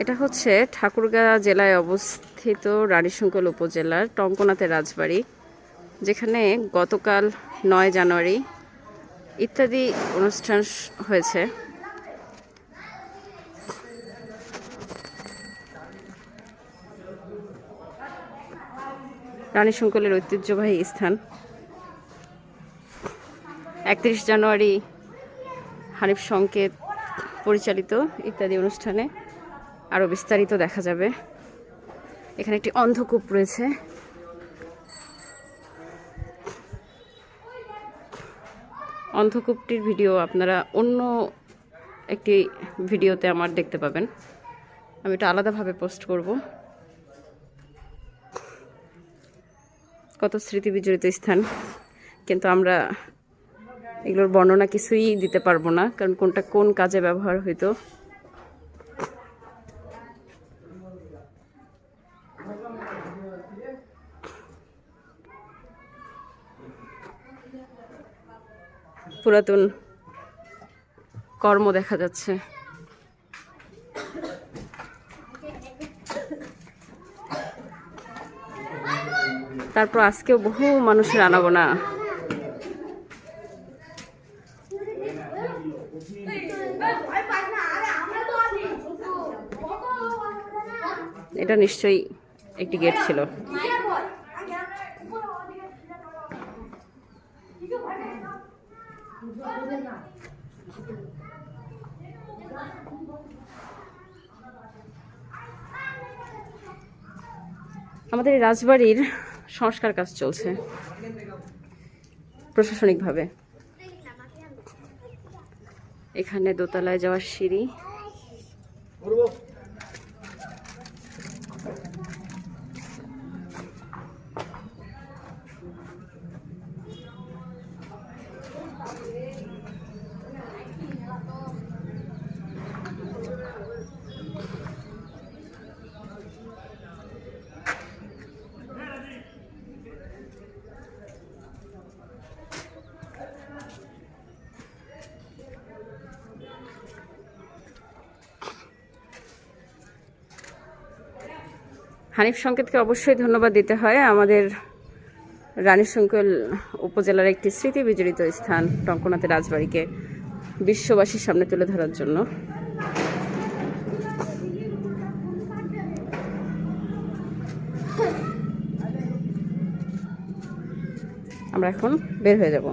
এটা হচ্ছে ঠাকুরগাঁ জেলায় অবস্থিত রানীশঙ্কল উপজেলার টঙ্কনাথের রাজবাড়ি, যেখানে গতকাল নয় জানুয়ারি ইত্যাদি অনুষ্ঠান হয়েছে। রানীশঙ্কলের ঐতিহ্যবাহী স্থান। একত্রিশ জানুয়ারি হানিফ সংকেত পরিচালিত ইত্যাদি অনুষ্ঠানে আরও বিস্তারিত দেখা যাবে। এখানে একটি অন্ধকূপ রয়েছে। অন্ধকূপটির ভিডিও আপনারা অন্য একটি ভিডিওতে আমার দেখতে পাবেন। আমি এটা আলাদাভাবে পোস্ট করব। কত স্মৃতি বিজড়িত স্থান। কিন্তু আমরা এগুলোর বর্ণনা কিছুই দিতে পারব না, কারণ কোনটা কোন কাজে ব্যবহার হইতো। পুরাতন কর্ম দেখা যাচ্ছে। তারপর আজকেও বহু মানুষের আনাগোনা। এটা নিশ্চয়ই একটি গেট ছিল। আমাদের রাজবাড়ির সংস্কার কাজ চলছে। প্রশাসনিকভাবে। এখানে দোতলায় যাওয়ার সিঁড়ি। হানিফ সংকেতকে অবশ্যই ধন্যবাদ দিতে হয়। আমাদের রানীশঙ্কল উপজেলার একটি স্মৃতি বিজড়িত স্থান টঙ্কনাথের রাজবাড়িকে বিশ্ববাসীর সামনে তুলে ধরার জন্য। আমরা এখন বের হয়ে যাব।